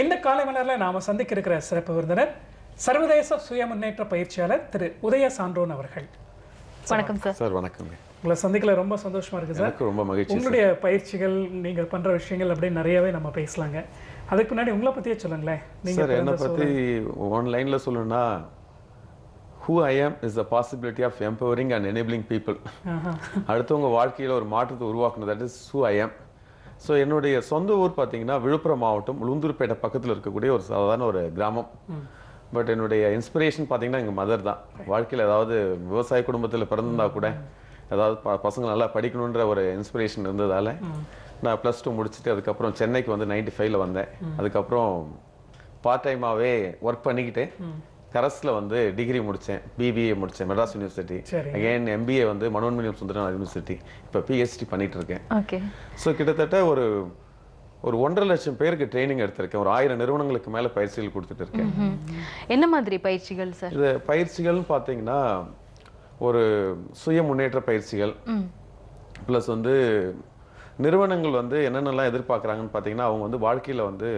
இந்த காலை மலரில் நாம சந்திக்க இருக்கிற சிறப்பு விருந்தினர் சர்வதேச சுய முன்னேற்ற பயிற்சியாளர் திரு உதய சான்றோன் அவர்கள். வணக்கம் சார் சார் வணக்கங்க உங்களை சந்திக்கல ரொம்ப சந்தோஷமா இருக்கு சார் ரொம்ப மகிழ்ச்சி உங்களுடைய பயிற்சிகள் நீங்க பண்ற விஷயங்கள் அப்படின்னு நிறையவே நம்ம பேசலாங்க. அதுக்கு முன்னாடி உங்களை பத்தியே சொல்லுங்களேன். நீங்க சார் என்னை பற்றி ஒன் லைனில் சொல்லணும்னா who I am is the possibility of empowering and enabling people. அடுத்தவங்க வாழ்க்கையில் ஒரு மாற்றத்தை உருவாக்கணும். That is who I am. So என்னுடைய சொந்த ஊர் பார்த்தீங்கன்னா விழுப்புரம் மாவட்டம் உளுந்தூர்பேட்டை பக்கத்தில் இருக்கக்கூடிய ஒரு சாதாரண ஒரு கிராமம். பட் என்னுடைய இன்ஸ்பிரேஷன் பார்த்தீங்கன்னா எங்கள் மதர் தான். வாழ்க்கையில் ஏதாவது விவசாய குடும்பத்தில் பிறந்திருந்தா கூட ஏதாவது ப பசங்க நல்லா படிக்கணுன்ற ஒரு இன்ஸ்பிரேஷன் இருந்ததால நான் ப்ளஸ் டூ முடிச்சுட்டு அதுக்கப்புறம் சென்னைக்கு வந்து நைன்டி ஃபைவ்ல வந்தேன். அதுக்கப்புறம் பார்ட் டைமாகவே ஒர்க் பண்ணிக்கிட்டு கரஸில் வந்து டிகிரி முடித்தேன் பிபிஏ முடித்தேன் மெட்ராஸ் யூனிவர்சிட்டி. அகைன் எம்பிஏ வந்து மனோன்மணியம் சுந்தரநாத் யூனிவர்சிட்டி இப்போ பிஹெச்டி பண்ணிட்டு இருக்கேன். ஓகே ஸோ கிட்டத்தட்ட ஒரு ஒரு ஒன்றரை லட்சம் பேருக்கு ட்ரைனிங் எடுத்திருக்கேன். ஒரு ஆயிரம் நிறுவனங்களுக்கு மேலே பயிற்சிகள் கொடுத்துட்டு இருக்கேன். என்ன மாதிரி பயிற்சிகள் சார் இது பயிற்சிகள்னு பார்த்தீங்கன்னா ஒரு சுய முன்னேற்ற பயிற்சிகள். ப்ளஸ் வந்து நிறுவனங்கள் வந்து என்னென்னலாம் எதிர்பார்க்குறாங்கன்னு பார்த்தீங்கன்னா அவங்க வந்து வாழ்க்கையில் வந்து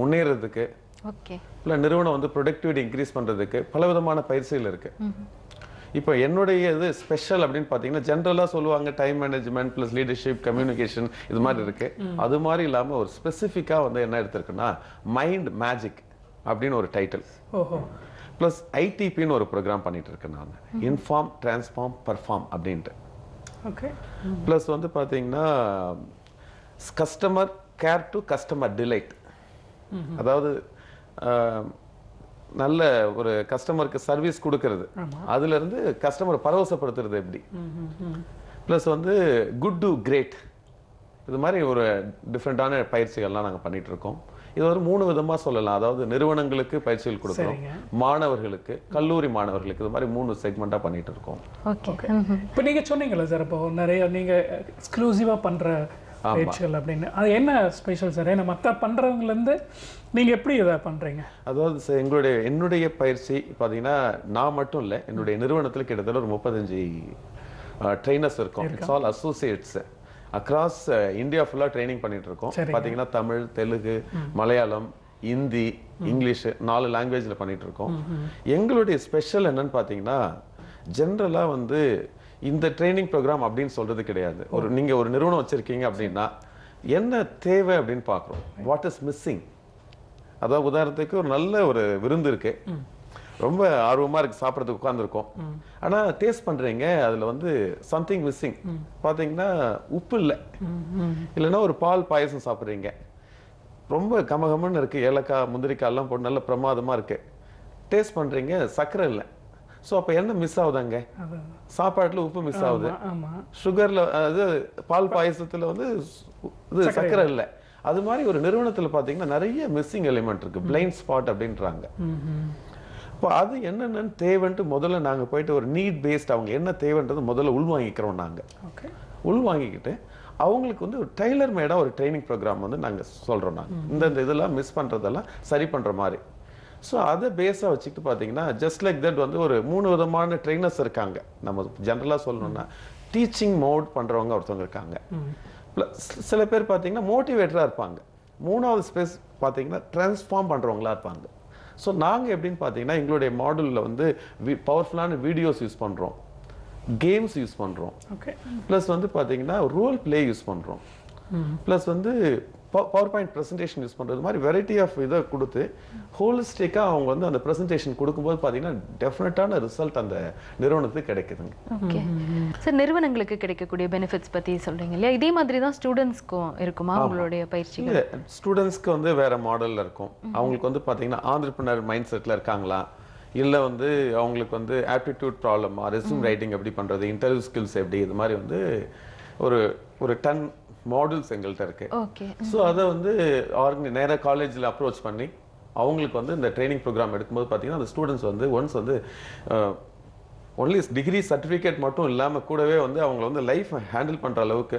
முன்னேறதுக்கு ஓகே. இல்லை நிறுவனம் வந்து ப்ரொடக்டிவிட்டி இன்க்ரீஸ் பண்ணுறதுக்கு பல விதமான பயிற்சிகள் இருக்கு. இப்போ என்னுடைய இது ஸ்பெஷல் அப்படின்னு பார்த்தீங்கன்னா ஜென்ரலாக சொல்லுவாங்க time management plus leadership communication இது மாதிரி இருக்கு. அது மாதிரி இல்லாமல் ஒரு ஸ்பெசிஃபிக்காக வந்து என்ன எடுத்திருக்குன்னா மைண்ட் மேஜிக் அப்படின்னு ஒரு டைட்டில் ஓஹோ. ப்ளஸ் ஐடிபின்னு ஒரு ப்ரோக்ராம் பண்ணிட்டு இருக்கேன் நான். இன்ஃபார்ம் டிரான்ஸ்ஃபார்ம் பர்ஃபார்ம் அப்படின்ட்டு. ஓகே. ப்ளஸ் வந்து பார்த்தீங்கன்னா customer care to customer delight அதாவது நல்ல ஒரு கஸ்டமருக்கு சர்வீஸ் கொடுக்கறது. அதுல இருந்து கஸ்டமரை பரவசப்படுத்துறது எப்படி? ப்ளஸ் வந்து குட் டு கிரேட் இது மாதிரி ஒரு டிஃப்ரெண்ட்டான பயிற்சிகள்லாம் நாங்கள் பண்ணிட்டு இருக்கோம் இது ஒரு மூணு விதமா சொல்லலாம். அதாவது நிறுவனங்களுக்கு பயிற்சிகள் கொடுக்குறோம். சரிங்க. மாணவர்களுக்கு கல்லூரி மாணவர்களுக்கு இது மாதிரி மூணு செக்மெண்ட்டாக பண்ணிட்டு இருக்கோம் ஓகே. இப்போ நீங்க சொன்னீங்கல்ல சார் இப்போ நிறைய நீங்க எக்ஸ்க்ளூசிவா பண்ற பயிற்சிகள் அப்படின்னு. அது என்ன ஸ்பெஷல் சார் ஏன்னா மற்ற பண்றவங்கல இருந்து நீங்க எப்படி இதை பண்றீங்க? அதாவது சார் எங்களுடைய என்னுடைய பயிற்சி பார்த்தீங்கன்னா நான் மட்டும் இல்லை என்னுடைய நிறுவனத்தில் கிட்டத்தட்ட ஒரு முப்பத்தஞ்சு ட்ரைனர்ஸ் இருக்கோம். It's all associates across India ஃபுல்லாக ட்ரைனிங் பண்ணிட்டு இருக்கோம். பார்த்தீங்கன்னா தமிழ் தெலுங்கு மலையாளம் இந்தி இங்கிலீஷ் நாலு லாங்குவேஜில் பண்ணிட்டு இருக்கோம். எங்களுடைய ஸ்பெஷல் என்னன்னு பார்த்தீங்கன்னா ஜென்ரலாக வந்து இந்த ட்ரைனிங் ப்ரோக்ராம் அப்படின்னு சொல்றது கிடையாது. ஒரு நீங்க ஒரு நிறுவனம் வச்சிருக்கீங்க அப்படின்னா என்ன தேவை அப்படின்னு பார்க்குறோம். வாட் இஸ் மிஸ்ஸிங் அதாவது உதாரணத்துக்கு ஒரு நல்ல ஒரு விருந்து இருக்கு. ரொம்ப ஆர்வமா இருக்கு சாப்பிட்றதுக்கு உட்காந்துருக்கோம் ஆனா டேஸ்ட் பண்றீங்க அதுல வந்து சம்திங் மிஸ்ஸிங் பாத்தீங்கன்னா உப்பு இல்லை. இல்லைன்னா ஒரு பால் பாயசம் சாப்பிட்றீங்க. ரொம்ப கமகமன்னு இருக்கு. ஏலக்காய் முந்திரிக்காய் எல்லாம் போட்டு நல்ல பிரமாதமா இருக்கு. டேஸ்ட் பண்றீங்க சர்க்கரை இல்லை. ஸோ அப்போ என்ன மிஸ் ஆகுதாங்க சாப்பாட்டுல உப்பு மிஸ் ஆகுது சுகர்ல அது பால் பாயசத்துல வந்து இது சர்க்கரை இல்லை. அது மாதிரி ஒரு நிறுவனத்துல பாத்தீங்கன்னா நிறைய மிஸ்ஸிங் எலிமெண்ட் இருக்கு. பிளைண்ட் ஸ்பாட் அப்படின்றாங்க. இப்போ அது என்னென்னு தேவைன்ட்டு முதல்ல நாங்க போயிட்டு ஒரு நீட் பேஸ்ட் அவங்க என்ன தேவைன்றது முதல்ல உள்வாங்கிக்கிறோம் நாங்க. ஓகே. உள்வாங்கிக்கிட்டு அவங்களுக்கு வந்து ஒரு டெய்லர் மேடா ஒரு ட்ரைனிங் ப்ரோக்ராம் வந்து நாங்க சொல்றோம் நாங்க. இந்த இதெல்லாம் மிஸ் பண்றதெல்லாம் சரி பண்ற மாதிரி. ஸோ அதை பேஸாக வச்சுக்கிட்டு பார்த்தீங்கன்னா ஜஸ்ட் லைக் தட் வந்து ஒரு மூணு விதமான ட்ரைனர்ஸ் இருக்காங்க. நம்ம ஜென்ரலாக சொல்லணும்னா டீச்சிங் மோட் பண்றவங்க ஒருத்தவங்க இருக்காங்க. Plus சில பேர் பார்த்தீங்கன்னா மோட்டிவேட்டராக இருப்பாங்க. மூணாவது ஸ்பேஸ் பார்த்தீங்கன்னா ட்ரான்ஸ்ஃபார்ம் பண்றவங்களா இருப்பாங்க. ஸோ நாங்கள் எப்படின்னு பார்த்தீங்கன்னா எங்களுடைய மாடலில் வந்து பவர்ஃபுல்லான வீடியோஸ் யூஸ் பண்றோம். கேம்ஸ் யூஸ் பண்றோம். ஓகே ப்ளஸ் வந்து பார்த்தீங்கன்னா ரோல் ப்ளே யூஸ் பண்ணுறோம் ப்ளஸ் வந்து பவர் பாயிண்ட் ப்ரெசன்டேஷன் யூஸ் பண்ணுறது மாதிரி வெரைட்டி ஆஃப் இதை கொடுத்து ஹோலிஸ்டிக்காக அவங்க வந்து அந்த ப்ரெசன்டேஷன் கொடுக்கும்போது பார்த்தீங்கன்னா டெஃபினட்டான ரிசல்ட் அந்த நிறுவனத்துக்கு கிடைக்குதுங்க. ஓகே சார் நிறுவனங்களுக்கு கிடைக்கக்கூடிய பெனிஃபிட்ஸ் பத்தி சொல்றீங்க இல்லையா? இதே மாதிரி தான் ஸ்டூடெண்ட்ஸ்க்கும் இருக்குமா உங்களுடைய பயிற்சிகள்? இல்லை ஸ்டூடெண்ட்ஸ்க்கு வந்து வேற மாடலில் இருக்கும். அவங்களுக்கு வந்து பார்த்தீங்கன்னா ஆந்திரப்பினர் மைண்ட் செட்டில் இருக்காங்களா? இல்லை வந்து அவங்களுக்கு வந்து ஆப்டிடியூட் ப்ராப்ளமா ரெஸ்யூம் ரைட்டிங் எப்படி பண்ணுறது இன்டர்வியூ ஸ்கில்ஸ் எப்படி? இது மாதிரி வந்து ஒரு ஒரு டன் மாடல்ஸ் எங்கள்கிட்ட இருக்கு. ஓகே ஸோ அதை வந்து ஆர்கனை நேராக காலேஜில் அப்ரோச் பண்ணி அவங்களுக்கு வந்து இந்த ட்ரைனிங் ப்ரோக்ராம் எடுக்கும்போது பார்த்தீங்கன்னா அந்த ஸ்டூடெண்ட்ஸ் வந்து ஒன்ஸ் வந்து ஒன்லி டிகிரி சர்டிஃபிகேட் மட்டும் இல்லாமல் கூடவே வந்து அவங்க வந்து லைஃப் ஹேண்டில் பண்ணுற அளவுக்கு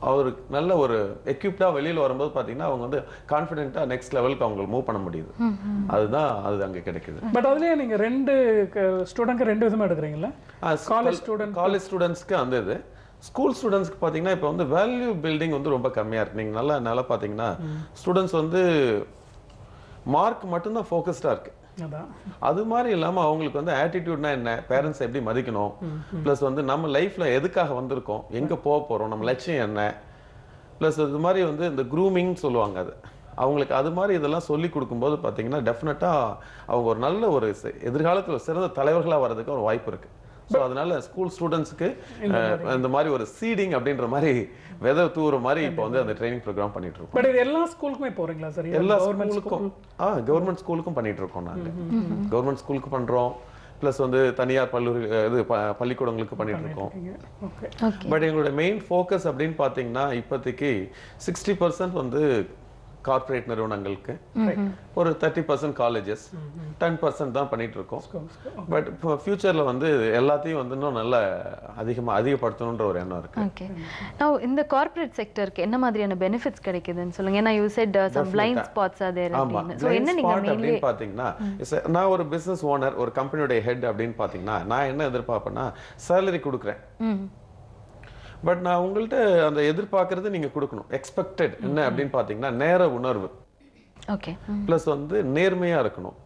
அவருக்கு நல்ல ஒரு எக்யூப்டாக வெளியில் வரும்போது பார்த்தீங்கன்னா அவங்க வந்து கான்ஃபிடென்ட்டாக நெக்ஸ்ட் லெவலுக்கு அவங்க மூவ் பண்ண முடியுது. அதுதான் அது அங்கே கிடைக்குது. பட் அதுலயே நீங்க ரெண்டு ஸ்டூடெண்ட்க்கு ரெண்டு விதமா எடுக்கிறீங்களா College student- காலேஜ் ஸ்டூடெண்ட்ஸ்க்கு அந்த இது. ஸ்கூல் ஸ்டூடெண்ட்ஸ்க்கு பார்த்தீங்கன்னா இப்போ வந்து வேல்யூ பில்டிங் வந்து ரொம்ப கம்மியாக இருக்கு. நீங்கள் நல்லா நல்லா பார்த்தீங்கன்னா ஸ்டூடெண்ட்ஸ் வந்து மார்க் மட்டும்தான் ஃபோக்கஸ்டாக இருக்கு. அதான். அது மாதிரி இல்லாம அவங்களுக்கு வந்து ஆட்டிடியூட்னா என்ன? பேரண்ட்ஸ் எப்படி மதிக்கணும்? ப்ளஸ் வந்து நம்ம லைஃப்ல எதுக்காக வந்திருக்கோம்? எங்க போக போறோம்? நம்ம லட்சியம் என்ன? ப்ளஸ் இது மாதிரி வந்து இந்த க்ரூமிங் சொல்லுவாங்க அது. அவங்களுக்கு அது மாதிரி இதெல்லாம் சொல்லி கொடுக்கும்போது பார்த்தீங்கன்னா டெஃபினட்டாக அவங்க ஒரு நல்ல ஒரு எதிர்காலத்துல சிறந்த தலைவர்களாக வர்றதுக்கு ஒரு வாய்ப்பு இருக்கு. ஸோ அதனால ஸ்கூல் ஸ்டூடெண்ட்ஸ்க்கு இந்த மாதிரி. ஒரு சீடிங் அப்படின்ற மாதிரி விதை தூவுற மாதிரி இப்போ வந்து அந்த ட்ரைனிங் ப்ரோக்ராம் பண்ணிட்டு இருக்கோம் பட் இது எல்லா ஸ்கூலுக்குமே போறீங்களா சார் எல்லா கவர்மெண்ட் ஸ்கூலுக்கும் ஆ கவர்மெண்ட் ஸ்கூலுக்கும் பண்ணிட்டு இருக்கோம் நாங்க. கவர்மெண்ட் ஸ்கூலுக்கு பண்றோம். ப்ளஸ் வந்து தனியார் பல்லூரி இது பள்ளிக்கூடங்களுக்கு பண்ணிட்டு இருக்கோம் பட் எங்களோட மெயின் ஃபோக்கஸ் அப்படின்னு பார்த்தீங்கன்னா இப்போதைக்கு சிக்ஸ்டி பர்சன்ட் வந்து கார்ப்பரேட் நிறுவனங்களுக்கு. ஒரு thirty percent colleges ten percent தான் பண்ணிட்டு இருக்கோம் பட் இப்போ ஃபியூச்சரில் வந்து எல்லாத்தையும் வந்து இன்னும் நல்ல அதிகமாக அதிகப்படுத்தணுன்ற ஒரு எண்ணம் இருக்கு. ஓகே நான் இந்த கார்ப்பரேட் செக்டருக்கு என்ன மாதிரியான பெனிஃபிட்ஸ் கிடைக்குதுன்னு சொல்லுங்க. ஏன்னா you said some blind spots are there ஆமா. அப்படின்னு. ஸோ blind என்ன நீங்க spot மெயின்லி அப்படின்னு பாத்தீங்கன்னா நான் ஒரு பிசினஸ் ஓனர் ஒரு கம்பெனியோட ஹெட் அப்படின்னு பாத்தீங்கன்னா நான் என்ன எதிர்பார்ப்பேன்னா சேலரி கொடுக்குறேன். பட் நான் உங்கள்ட்ட அந்த எதிர்பார்க்கறது நீங்க கொடுக்கணும். எக்ஸ்பெக்டட் என்ன அப்படின்னு பாத்தீங்கன்னா நேர உணர்வு. ஓகே ப்ளஸ் வந்து நேர்மையா இருக்கணும்.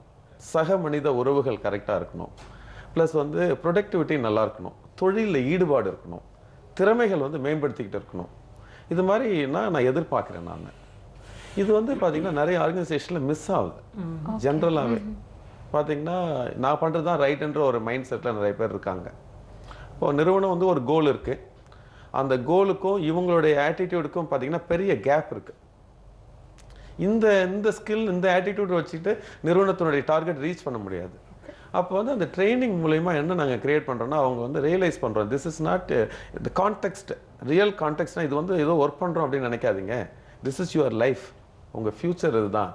சக மனித உறவுகள் கரெக்டா இருக்கணும். ப்ளஸ் வந்து ப்ரொடக்டிவிட்டி நல்லா இருக்கணும். தொழிலில் ஈடுபாடு இருக்கணும். திறமைகள் வந்து மேம்படுத்திக்கிட்டு இருக்கணும். இது மாதிரி நான் எதிர்பார்க்குறேன் நான். இது வந்து பாத்தீங்கன்னா நிறைய ஆர்கனைசேஷனில் மிஸ் ஆகுது. ஜென்ரலாகவே பார்த்தீங்கன்னா நான் பண்ணுறது தான் ரைட்டுன்ற ஒரு மைண்ட் செட்டில் நிறைய பேர் இருக்காங்க. இப்போ நிறுவனம் வந்து ஒரு கோல் இருக்கு. அந்த கோலுக்கும் இவங்களுடைய ஆட்டிடியூடுக்கும் பார்த்தீங்கன்னா பெரிய கேப் இருக்குது இந்த இந்த ஸ்கில் இந்த ஆட்டிடியூட் வச்சுக்கிட்டு நிறுவனத்தினுடைய டார்கெட் ரீச் பண்ண முடியாது. அப்போ வந்து அந்த ட்ரைனிங் மூலயமா என்ன நாங்கள் கிரியேட் பண்ணுறோன்னா அவங்க வந்து ரியலைஸ் பண்ணுறோம் திஸ் இஸ் நாட் இந்த கான்டெக்ட் ரியல் கான்டெக்ட்னா இது வந்து ஏதோ ஒர்க் பண்ணுறோம் அப்படின்னு நினைக்காதீங்க. திஸ் இஸ் யுவர் லைஃப் உங்கள் ஃப்யூச்சர் இதுதான்.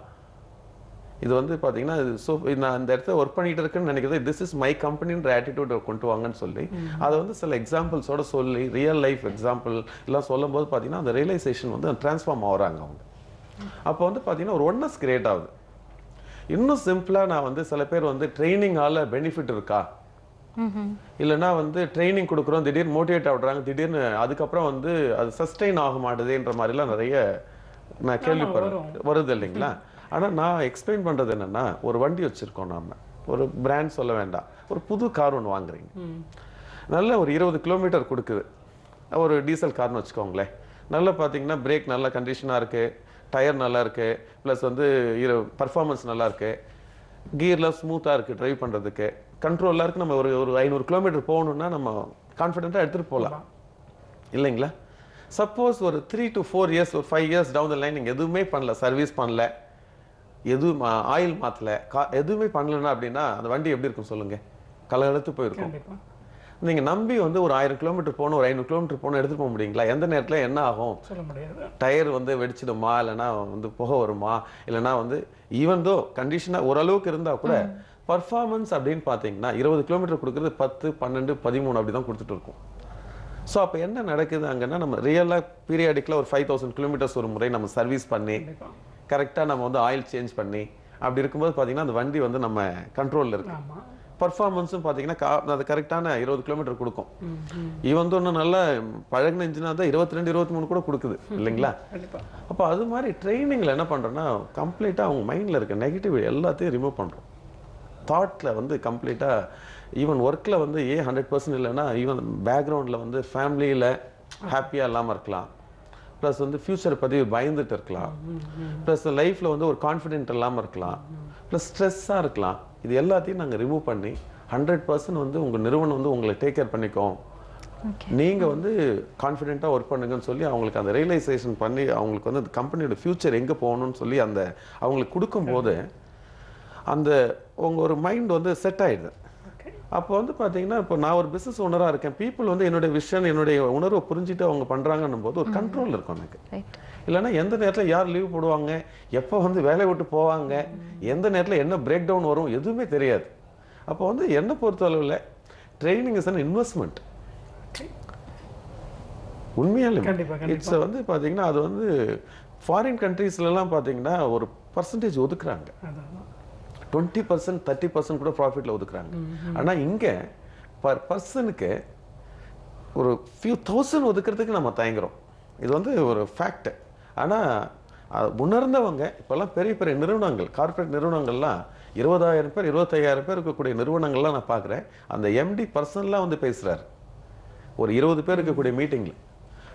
இது வந்து பார்த்தீங்கன்னா ஸோ நான் இந்த இடத்துல ஒர்க் பண்ணிட்டு இருக்கேன்னு நினைக்கிறது திஸ் இஸ் மை கம்பெனின்ற ஆட்டிடியூட் கொண்டு வாங்கன்னு சொல்லி அதை வந்து சில எக்ஸாம்பிள்ஸோட சொல்லி ரியல் லைஃப் எக்ஸாம்பிள் எல்லாம் சொல்லும்போது பார்த்தீங்கன்னா அந்த ரியலைசேஷன் வந்து ட்ரான்ஸ்ஃபார்ம் ஆகுறாங்க அவங்க. அப்போ வந்து பார்த்தீங்கன்னா ஒரு ஒன்னஸ் கிரியேட் ஆகுது. இன்னும் சிம்பிளாக நான் வந்து சில பேர் வந்து ட்ரைனிங்கால பெனிஃபிட் இருக்கா? ம் இல்லைன்னா வந்து ட்ரைனிங் கொடுக்குறோம் திடீர்னு மோட்டிவேட் ஆகுறாங்க திடீர்னு அதுக்கப்புறம் வந்து அது சஸ்டெயின் ஆக மாட்டுதுன்ற மாதிரிலாம் நிறைய நான் கேள்விப்படுறேன். வருது இல்லைங்களா? ஆனா நான் எக்ஸ்பிளைன் பண்றது என்னன்னா ஒரு வண்டி வச்சிருக்கோம் நாம. ஒரு பிராண்ட் சொல்ல வேண்டாம். ஒரு புது கார் ஒன்று வாங்குறீங்க. நல்ல ஒரு இருபது கிலோமீட்டர் கொடுக்குது. ஒரு டீசல் கார்னு வச்சுக்கோங்களேன். நல்லா பார்த்தீங்கன்னா பிரேக் நல்ல கண்டிஷனாக இருக்கு. டயர் நல்லா இருக்கு. ப்ளஸ் வந்து பர்ஃபார்மன்ஸ் நல்லா இருக்கு. கியர்லாம் ஸ்மூத்தாக இருக்கு டிரைவ் பண்ணுறதுக்கு கண்ட்ரோலாக இருக்கு. நம்ம ஒரு ஒரு ஐநூறு கிலோமீட்டர் போகணுன்னா நம்ம கான்ஃபிடென்ட்டாக எடுத்துகிட்டு போகலாம். இல்லைங்களா? சப்போஸ் ஒரு த்ரீ டு ஃபோர் இயர்ஸ் ஒரு five years down the line நீங்கள் எதுவுமே பண்ணல சர்வீஸ் பண்ணல. எதுவும் ஆயில் மாற்றல கா எதுவுமே பண்ணலன்னா அப்படின்னா அந்த வண்டி எப்படி இருக்கும் சொல்லுங்க? கலகலத்து போயிருக்கும். கண்டிப்பா. நீங்க நம்பி வந்து ஒரு ஆயிரம் கிலோமீட்டர் போகணும் ஒரு ஐநூறு கிலோமீட்டர் போகணும் எடுத்துட்டு போக முடியுங்களா? எந்த நேரத்துல என்ன ஆகும்? சொல்ல முடியாது. டயர் வந்து வெடிச்சிடுமா? இல்லைன்னா வந்து புகை வருமா? இல்லைன்னா வந்து ஈவன் தோ கண்டிஷனாக ஓரளவுக்கு இருந்தா கூட பர்ஃபார்மன்ஸ் அப்படின்னு பார்த்தீங்கன்னா இருபது கிலோமீட்டர் கொடுக்குறது பத்து பன்னெண்டு பதிமூணு அப்படி தான் கொடுத்துட்டு இருக்கும். ஸோ அப்போ என்ன நடக்குது அங்கன்னா நம்ம ரியலாக பீரியாடிக்கில் ஒரு ஃபைவ் தௌசண்ட் கிலோமீட்டர்ஸ் ஒரு முறை நம்ம சர்வீஸ் பண்ணி கரெக்டாக நம்ம வந்து ஆயில் சேஞ்ச் பண்ணி அப்படி இருக்கும்போது பார்த்தீங்கன்னா அந்த வண்டி வந்து நம்ம கண்ட்ரோலில் இருக்கு. பர்ஃபார்மன்ஸும் பார்த்தீங்கன்னா அது கரெக்டான இருபது கிலோமீட்டர் கொடுக்கும். இவன் வந்து ஒன்றும் நல்லா பழகின இன்ஜினாக தான் இருபத்தி ரெண்டு இருபத்தி மூணு கூட கொடுக்குது இல்லைங்களா? அப்போ அது மாதிரி ட்ரைனிங்கில் என்ன பண்ணுறோன்னா கம்ப்ளீட்டாக அவங்க மைண்டில் இருக்க நெகட்டிவ் எல்லாத்தையும் ரிமூவ் பண்ணுறோம் தாட்டில் வந்து கம்ப்ளீட்டாக ஈவன் ஒர்க்கில் வந்து ஏன் ஹண்ட்ரட் பர்சன்ட் இல்லைன்னா ஈவன் பேக்ரவுண்டில் வந்து ஃபேமிலியில் ஹாப்பியாக இல்லாமல் இருக்கலாம். ப்ளஸ் வந்து ஃப்யூச்சரை பற்றி பயந்துட்டு இருக்கலாம். ப்ளஸ் லைஃப்பில் வந்து ஒரு கான்ஃபிடென்ட் இல்லாமல் இருக்கலாம். ப்ளஸ் ஸ்ட்ரெஸ்ஸாக இருக்கலாம். இது எல்லாத்தையும் நாங்கள் ரிமூவ் பண்ணி ஹண்ட்ரட் பர்சன்ட் வந்து உங்கள் நிறுவனம் வந்து உங்களை டேக் கேர் பண்ணிக்கோம். ஓகே நீங்க வந்து கான்ஃபிடென்ட்டாக ஒர்க் பண்ணுங்கன்னு சொல்லி அவங்களுக்கு அந்த ரியலைசேஷன் பண்ணி அவங்களுக்கு வந்து அந்த கம்பெனியோட ஃபியூச்சர் எங்க போகணும்னு சொல்லி அந்த அவங்களுக்கு கொடுக்கும்போது அந்த உங்க ஒரு மைண்ட் வந்து செட் ஆயிடுது. ஓகே அப்போ வந்து பாத்தீங்கன்னா இப்போ நான் ஒரு பிசினஸ் ஓனராக இருக்கேன். பீப்புள் வந்து என்னுடைய விஷன் என்னுடைய உணர்வை புரிஞ்சுட்டு அவங்க பண்றாங்கன்னும் போது ஒரு கண்ட்ரோல் இருக்கும் எனக்கு. இல்லைன்னா எந்த நேரத்தில் யார் லீவ் போடுவாங்க எப்போ வந்து வேலையை விட்டு போவாங்க எந்த நேரத்தில் என்ன பிரேக் டவுன் வரும் எதுவுமே தெரியாது. அப்போ வந்து என்னை பொறுத்த அளவில் ட்ரைனிங் இஸ் அன் இன்வெஸ்ட்மெண்ட் உண்மையாலுமே. இட்ஸ் வந்து பார்த்தீங்கன்னா அது வந்து ஃபாரின் கண்ட்ரீஸ்லலாம் பார்த்தீங்கன்னா ஒரு பர்சன்டேஜ் ஒதுக்குறாங்க. டுவெண்ட்டி பர்சன்ட் தேர்ட்டி பர்சன்ட் கூட ப்ராஃபிட்டில் ஒதுக்குறாங்க. ஆனா இங்கே பர் பர்சனுக்கு ஒரு ஃபியூ தௌசண்ட் ஒதுக்குறதுக்கு நம்ம தயங்குறோம். இது வந்து ஒரு ஃபேக்ட் ஆனா அது உணர்ந்தவங்க இப்போல்லாம் பெரிய பெரிய நிறுவனங்கள் கார்ப்பரேட் நிறுவனங்கள்லாம் இருபதாயிரம் பேர் இருபத்தையாயிரம் பேர் இருக்கக்கூடிய நிறுவனங்கள்லாம் நான் பார்க்குறேன் அந்த எம்டி பர்சனலாக வந்து பேசுகிறாரு ஒரு இருபது பேர் இருக்கக்கூடிய மீட்டிங்கில்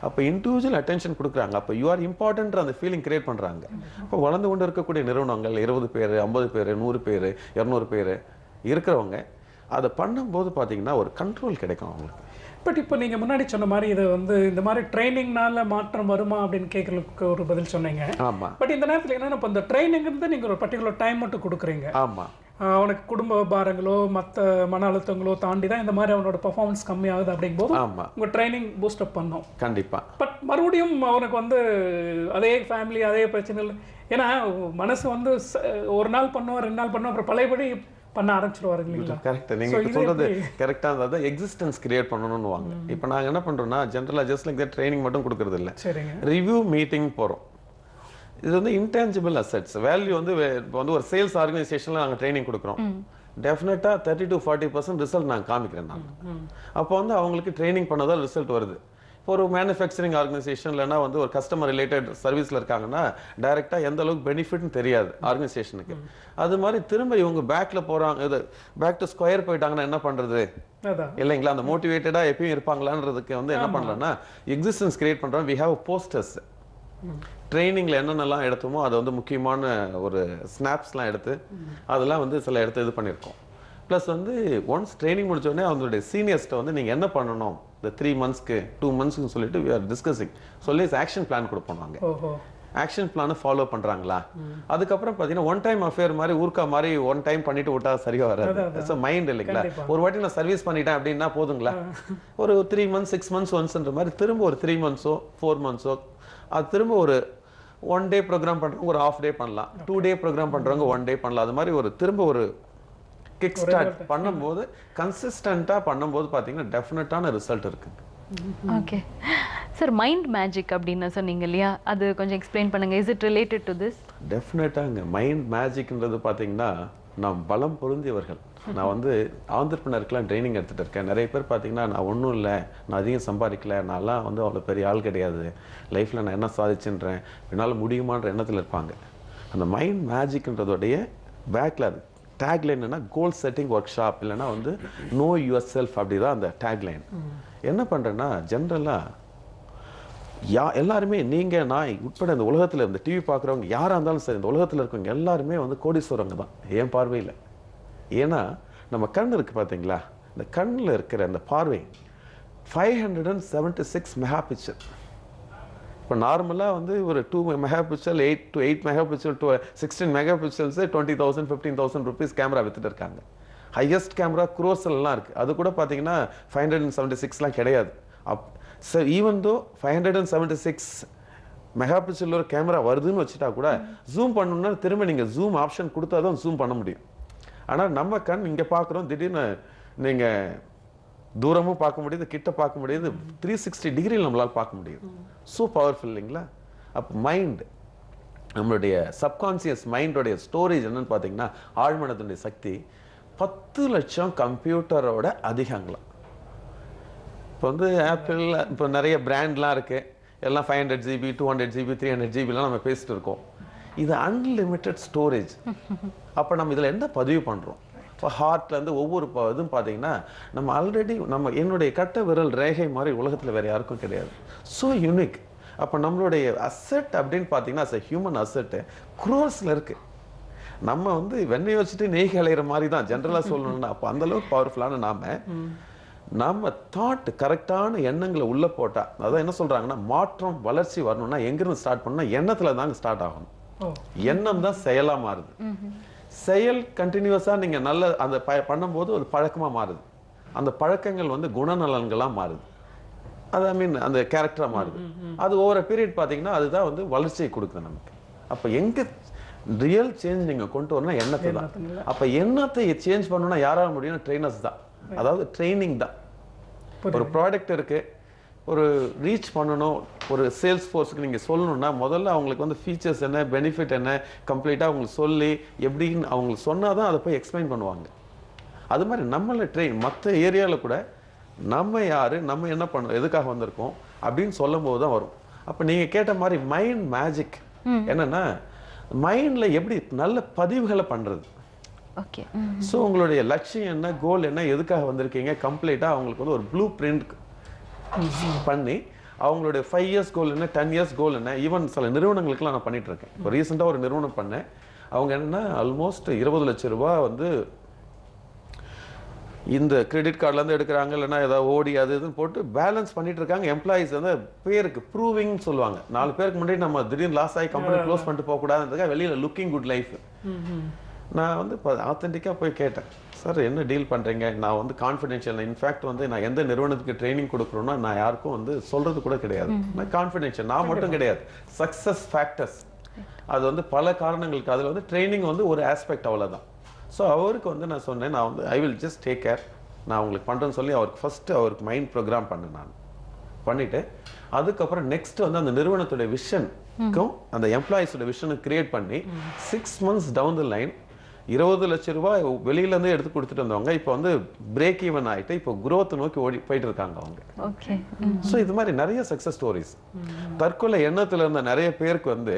அப்போ இண்டிவிஜுவல் அட்டென்ஷன் கொடுக்குறாங்க. அப்போ யூ ஆர் இம்பார்ட்டன்ற அந்த ஃபீலிங் கிரியேட் பண்ணுறாங்க அப்போ வளர்ந்து கொண்டு இருக்கக்கூடிய நிறுவனங்கள் இருபது பேர் ஐம்பது பேர் நூறு பேர் இரநூறு பேர் இருக்கிறவங்க அதை பண்ணும்போது பார்த்தீங்கன்னா ஒரு கண்ட்ரோல் கிடைக்கும் அவங்களுக்கு. பட் இப்போ நீங்கள் முன்னாடி சொன்ன மாதிரி இது வந்து இந்த மாதிரி ட்ரைனிங்னால மாற்றம் வருமா அப்படின்னு கேட்கறதுக்கு ஒரு பதில் சொன்னீங்க. ஆமாம் பட் இந்த நேரத்தில் என்னன்னா இப்போ இந்த ட்ரைனிங் இருந்து நீங்கள் ஒரு பர்டிகுலர் டைம் மட்டும் கொடுக்குறீங்க. ஆமாம் அவனுக்கு குடும்ப பாரங்களோ மற்ற மன அழுத்தங்களோ தாண்டி தான் இந்த மாதிரி அவனோட பெர்ஃபார்மன்ஸ் கம்மியாகுது அப்படிங்கும்போது ஆமாம் உங்கள் ட்ரைனிங் பூஸ்டப் பண்ணோம். கண்டிப்பாக பட் மறுபடியும் அவனுக்கு வந்து அதே ஃபேமிலி அதே பிரச்சனைகள் ஏன்னா மனசு வந்து ஒரு நாள் பண்ணுவோம் ரெண்டு நாள் பண்ணுவோம் அப்புறம் பழையபடி பண்ண ஆரம்பிச்சிருவாரு இல்லைங்களா? கரெக்ட் நீங்க So, இப்ப இது சொல்றது எப்படி? கரெக்டா இருந்தா எக்ஸிஸ்டன்ஸ் கிரியேட் பண்ணணும்னு வாங்க. இப்போ நாங்க என்ன பண்றோம்னா ஜென்ரலா ஜஸ்ட் லைக் ட்ரைனிங் மட்டும் கொடுக்கறது இல்ல சரிங்க. ரிவ்யூ மீட்டிங் போறோம். இது வந்து இன்டான்ஜிபிள் அசெட்ஸ் வேல்யூ வந்து இப்போ வந்து ஒரு சேல்ஸ் ஆர்கனைசேஷன்ல நாங்க ட்ரைனிங் கொடுக்குறோம். டெஃபினட்டா thirty to forty percent result நாங்க காமிக்கிறேன் நான் அப்போ வந்து அவங்களுக்கு ட்ரைனிங் பண்ணதால் ரிசல்ட் வருது. இப்போ ஒரு மேனுஃபேக்சரிங் ஆர்கனைசேஷன் இல்லைன்னா வந்து ஒரு கஸ்டமர் ரிலேட்டட் சர்வீஸ்ல இருக்காங்கன்னா டைரக்டா எந்த அளவுக்கு பெனிஃபிட்னு தெரியாது ஆர்கனைசேஷனுக்கு அது மாதிரி திரும்ப இவங்க பேக்ல போறாங்க இது பேக் டு ஸ்கொயர் போயிட்டாங்கன்னா என்ன பண்றது? அதான். இல்லைங்களா? அந்த மோட்டிவேட்டடா எப்பயும் இருப்பாங்களான்றதுக்கு வந்து என்ன பண்ணலாம்னா எக்ஸிஸ்டன்ஸ் கிரியேட் பண்றோம். வி ஹாவ் போஸ்டர்ஸ் ட்ரைனிங்ல என்னென்னலாம் எடுத்தோமோ அதை வந்து முக்கியமான ஒரு ஸ்னாப்ஸ்லாம் எடுத்து அதெல்லாம் வந்து சில இடத்த இது பண்ணியிருக்கோம். ப்ளஸ் வந்து ஒன்ஸ் ட்ரைனிங் முடிச்ச உடனே அவங்களுடைய சீனியர்ஸ்ட்டை வந்து நீங்க என்ன பண்ணணும்? இந்த த்ரீ மந்த்ஸ்க்கு டூ மந்த்ஸ்க்கு சொல்லிட்டு வி ஆர் டிஸ்கசிங் சொல்லி ஆக்ஷன் பிளான் கொடுப்போம் நாங்க. ஓஹோ. ஆக்ஷன் பிளானை ஃபாலோ பண்றாங்களா? அதுக்கப்புறம் பார்த்தீங்கன்னா ஒன் டைம் அஃபேர் மாதிரி ஊர்க்கா மாதிரி ஒன் டைம் பண்ணிட்டு விட்டா சரியா வராது. இட்ஸ் மைண்ட் இல்லைங்களா. ஒரு வாட்டி நான் சர்வீஸ் பண்ணிட்டேன் அப்படின்னா போதுங்களா? ஒரு த்ரீ மந்த்ஸ் சிக்ஸ் மந்த்ஸ் ஒன்ஸ்ன்ற மாதிரி திரும்ப ஒரு த்ரீ மந்த்ஸோ ஃபோர் மந்த்ஸோ அது திரும்ப ஒரு ஒன் டே ப்ரோக்ராம் பண்றவங்க ஒரு ஹாஃப் டே பண்ணலாம். டூ டே ப்ரோக்ராம் பண்றவங்க ஒன் டே பண்ணலாம். அது மாதிரி ஒரு திரும்ப ஒரு கிக் ஸ்டார்ட் பண்ணும்போது கன்சிஸ்டண்டா பண்ணும்போது பார்த்தீங்கன்னா டெஃபினட்டான ரிசல்ட் இருக்குங்க ஓகே சார் மைண்ட் மேஜிக் அப்படின்னு சொன்னீங்க இல்லையா? அது கொஞ்சம் எக்ஸ்பிளைன் பண்ணுங்க. Is it related to this டெஃபினட்டாங்க mind மேஜிக்ன்றது பார்த்தீங்கன்னா நாம் பலம் பொருந்தியவர்கள். நான் வந்து ஆந்திரப்பினருக்குலாம் ட்ரைனிங் எடுத்துகிட்டு இருக்கேன். நிறைய பேர் பார்த்தீங்கன்னா நான் ஒன்றும் இல்லை நான் அதிகம் சம்பாதிக்கல நான்லாம் வந்து அவ்வளோ பெரிய ஆள் கிடையாது. லைஃப்பில் நான் என்ன சாதிச்சுன்றேன் என்னால் முடியுமான்ற எண்ணத்தில் இருப்பாங்க. அந்த மைண்ட் மேஜிக்ன்றதோடைய பேக்கில் அது. டேக்லைன் என்னன்னா கோல் செட்டிங் ஒர்க் ஷாப் இல்லைன்னா வந்து நோ யுவர் செல்ஃப் அப்படி தான் அந்த டேக்லைன் என்ன பண்ணுறேன்னா ஜென்ரலாக யா எல்லாருமே நீங்கள் நான் உட்பட இந்த உலகத்தில் இந்த டிவி பார்க்குறவங்க யாராக இருந்தாலும் சரி இந்த உலகத்தில் இருக்கவங்க எல்லாருமே வந்து கோடீஸ்வரங்க தான். என் பார்வையில். ஏன்னா நம்ம கண் இருக்கு பாத்தீங்களா? இந்த கண்ணில் இருக்கிற அந்த பார்வை five hundred and seventy six mega picture இப்போ நார்மலாக வந்து ஒரு two megapixel eight to eight megapixel to sixteen megapixels twenty thousand fifteen thousand rupees camera வித்துட்டு இருக்காங்க. ஹையஸ்ட் கேமரா குரோஸ்லாம் இருக்குது அது கூட பார்த்தீங்கன்னா ஃபைவ் ஹண்ட்ரட் அண்ட் செவன்ட்டி சிக்ஸ்லாம் கிடையாது. அப் sir even though five hundred and seventy six megapixel ஒரு கேமரா வருதுன்னு வச்சுட்டா கூட ஜூம் பண்ணணும்னா திரும்ப நீங்கள் ஜூம் ஆப்ஷன் கொடுத்தா தான் ஜூம் பண்ண முடியும். ஆனால் நம்ம கண் இங்கே பார்க்குறோம் திடீர்னு நீங்கள் தூரமும் பார்க்க முடியுது கிட்ட பார்க்க முடியுது த்ரீ சிக்ஸ்டி டிகிரியில் நம்மளால் பார்க்க முடியுது. ஸோ பவர்ஃபுல் இல்லைங்களா? அப்போ மைண்ட் நம்மளுடைய சப்கான்சியஸ் மைண்டோடைய ஸ்டோரேஜ் என்னன்னு பார்த்தீங்கன்னா ஆழ்மனத்தினுடைய சக்தி பத்து லட்சம் கம்ப்யூட்டரோட அதிகங்களாம். இப்போ வந்து ஆப்பிள் இப்போ நிறைய பிராண்ட்லாம் இருக்கு. எல்லாம் five hundred GB two hundred GB three hundred ஜிபிலாம் நம்ம பேசிட்டு இருக்கோம். இது அன்லிமிட்டெட் ஸ்டோரேஜ் அப்போ நம்ம இதில் என்ன பதிவு பண்ணுறோம் இப்போ ஹார்ட்லேருந்து ஒவ்வொரு இதுவும் பார்த்தீங்கன்னா நம்ம ஆல்ரெடி நம்ம என்னுடைய கட்ட விரல் ரேகை மாதிரி உலகத்தில் வேறு யாருக்கும் கிடையாது. ஸோ யூனிக் அப்போ நம்மளுடைய அசெட் அப்படின்னு பார்த்தீங்கன்னா அஸ் ஹியூமன் அசெட்டு குரோஸில் இருக்குது நம்ம வந்து வெண்ணெய் வச்சுட்டு நெய் கலையிற மாதிரி தான் ஜென்ரலாக சொல்லணும்னா அப்போ அந்தளவுக்கு பவர்ஃபுல்லான நாம நம்ம தாட் கரெக்டான எண்ணங்களை உள்ளே போட்டால் அதான் என்ன சொல்கிறாங்கன்னா மாற்றம் வளர்ச்சி வரணும்னா எங்கேருந்து ஸ்டார்ட் பண்ணால் எண்ணத்தில் தாங்க ஸ்டார்ட் ஆகணும். எண்ணம் தான் செயலா மாறுது. செயல் கண்டினியூஸா நீங்க நல்ல அந்த ப- பண்ணும்போது ஒரு பழக்கமா மாறுது. அந்த பழக்கங்கள் வந்து குணநலன்களா மாறுது. அது ஐ மீன் அந்த கேரக்டரா மாறுது. அது ஒவ்வொரு பீரியட் பாத்தீங்கன்னா அதுதான் வந்து வளர்ச்சியை கொடுக்குது நமக்கு. அப்ப எங்க ரியல் சேஞ்ச் நீங்க கொண்டு வரணும் எண்ணத்தை தான். அப்ப எண்ணத்தை சேஞ்ச் பண்ணணும்னா யாரால முடியும்? ட்ரைனர்ஸ் தான். அதாவது ட்ரைனிங் தான். ஒரு ப்ராடக்ட் இருக்கு. ஒரு ரீச் பண்ணணும் ஒரு சேல்ஸ் ஃபோர்ஸுக்கு நீங்க சொல்லணும்னா முதல்ல அவங்களுக்கு வந்து ஃபீச்சர்ஸ் என்ன பெனிஃபிட் என்ன கம்ப்ளீட்டா அவங்களுக்கு சொல்லி எப்படின்னு அவங்களுக்கு சொன்னாதான் அதை போய் எக்ஸ்பிளைன் பண்ணுவாங்க. அது மாதிரி நம்மள ட்ரெயின் மற்ற ஏரியாவில் கூட நம்ம யாரு நம்ம என்ன பண்ணோம் எதுக்காக வந்திருக்கோம் அப்படின்னு சொல்லும் போது தான் வரும். அப்போ நீங்கள் கேட்ட மாதிரி மைண்ட் மேஜிக் என்னன்னா மைண்ட்ல எப்படி நல்ல பதிவுகளை பண்றது. ஓகே ஸோ உங்களுடைய லட்சியம் என்ன கோல் என்ன எதுக்காக வந்திருக்கீங்க கம்ப்ளீட்டாக அவங்களுக்கு வந்து ஒரு ப்ளூ பிரிண்ட் பண்ணி அவங்களுடைய ஃபைவ் இயர்ஸ் கோல் என்ன டென் இயர்ஸ் கோல் என்ன ஈவன் சில நிறுவனங்களுக்குலாம் நான் பண்ணிட்டு இருக்கேன் இப்போ ரீசெண்டாக ஒரு நிறுவனம் பண்ணேன். அவங்க என்னன்னா ஆல்மோஸ்ட் இருபது லட்சம் ரூபாய் வந்து இந்த கிரெடிட் கார்டுலேருந்து எடுக்கிறாங்க இல்லைன்னா ஏதாவது ஓடி அது இதுன்னு போட்டு பேலன்ஸ் பண்ணிட்டு இருக்காங்க எம்ப்ளாயிஸ் வந்து பேருக்கு ப்ரூவிங் சொல்லுவாங்க. நாலு பேருக்கு முன்னாடி நம்ம திடீர்னு லாஸ் ஆகி கம்பெனி க்ளோஸ் பண்ணிட்டு போகக்கூடாதுன்றதுக்காக வெளியில் லுக்கிங் குட் லைஃப் நான் வந்து இப்போ ஆத்தென்டிக்காக போய் கேட்டேன். சார் என்ன டீல் பண்ணுறீங்க நான் வந்து கான்ஃபிடென்ஷியல் இன்ஃபேக்ட் வந்து நான் எந்த நிறுவனத்துக்கு ட்ரைனிங் கொடுக்குறோன்னா நான் யாருக்கும் வந்து சொல்கிறது கூட கிடையாது. நான் கான்ஃபிடென்ஷியல் நான் மட்டும் கிடையாது. சக்ஸஸ் ஃபேக்டர்ஸ் அது வந்து பல காரணங்களுக்கு அதில் வந்து ட்ரைனிங் வந்து ஒரு ஆஸ்பெக்ட் அவ்வளோதான் ஸோ அவருக்கு வந்து நான் சொன்னேன் நான் வந்து I will just take care நான் உங்களுக்கு பண்ணுறேன்னு சொல்லி அவருக்கு ஃபஸ்ட்டு அவருக்கு மைண்ட் ப்ரோக்ராம் பண்ணேன் நான். பண்ணிட்டு அதுக்கப்புறம் நெக்ஸ்ட் வந்து அந்த நிறுவனத்துடைய விஷனுக்கும் அந்த எம்ப்ளாயிஸோட விஷனை கிரியேட் பண்ணி six months down the line இருபது லட்சம் ரூபாய் வெளியில இருந்து எடுத்து கொடுத்துட்டு வந்தவங்க. இப்போ வந்து பிரேக் ஈவன் ஆயிட்டு இப்போ growth நோக்கி ஓடி போயிட்டு இருக்காங்க அவங்க. ஓகே ஸோ இது மாதிரி நிறைய சக்ஸஸ் ஸ்டோரிஸ் தற்கொலை எண்ணத்துல இருந்த நிறைய பேருக்கு வந்து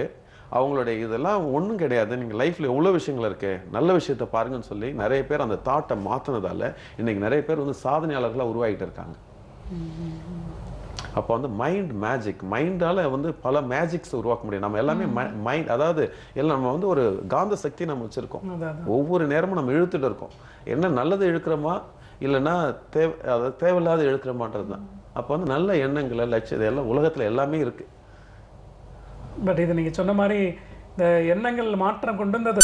அவங்களுடைய இதெல்லாம் ஒண்ணும் கிடையாது. நீங்க லைஃப்ல எவ்வளவு விஷயங்கள் இருக்கு? நல்ல விஷயத்த பாருங்கன்னு சொல்லி நிறைய பேர் அந்த தாட்டை மாத்துனதால இன்னைக்கு நிறைய பேர் வந்து சாதனையாளர்களா உருவாகிட்டு இருக்காங்க. அப்போ வந்து மைண்ட் மேஜிக் மைண்டால வந்து பல மேஜிக்ஸ் உருவாக்க முடியும். நம்ம எல்லாமே மைண்ட் அதாவது எல்லாம் நம்ம வந்து ஒரு காந்த சக்தி நம்ம வச்சிருக்கோம். ஒவ்வொரு நேரமும் நம்ம இழுத்துட்டு இருக்கோம். என்ன நல்லது இழுக்கிறோமா இல்லைன்னா தேவை அதாவது தேவையில்லாத இழுக்கிறோமான்றது தான் அப்போ வந்து நல்ல எண்ணங்களை லட்சியம் எல்லாம் உலகத்துல எல்லாமே இருக்கு. பட் இது நீங்க சொன்ன மாதிரி இந்த எண்ணங்கள் மாற்றம் கொண்டு வந்து அதை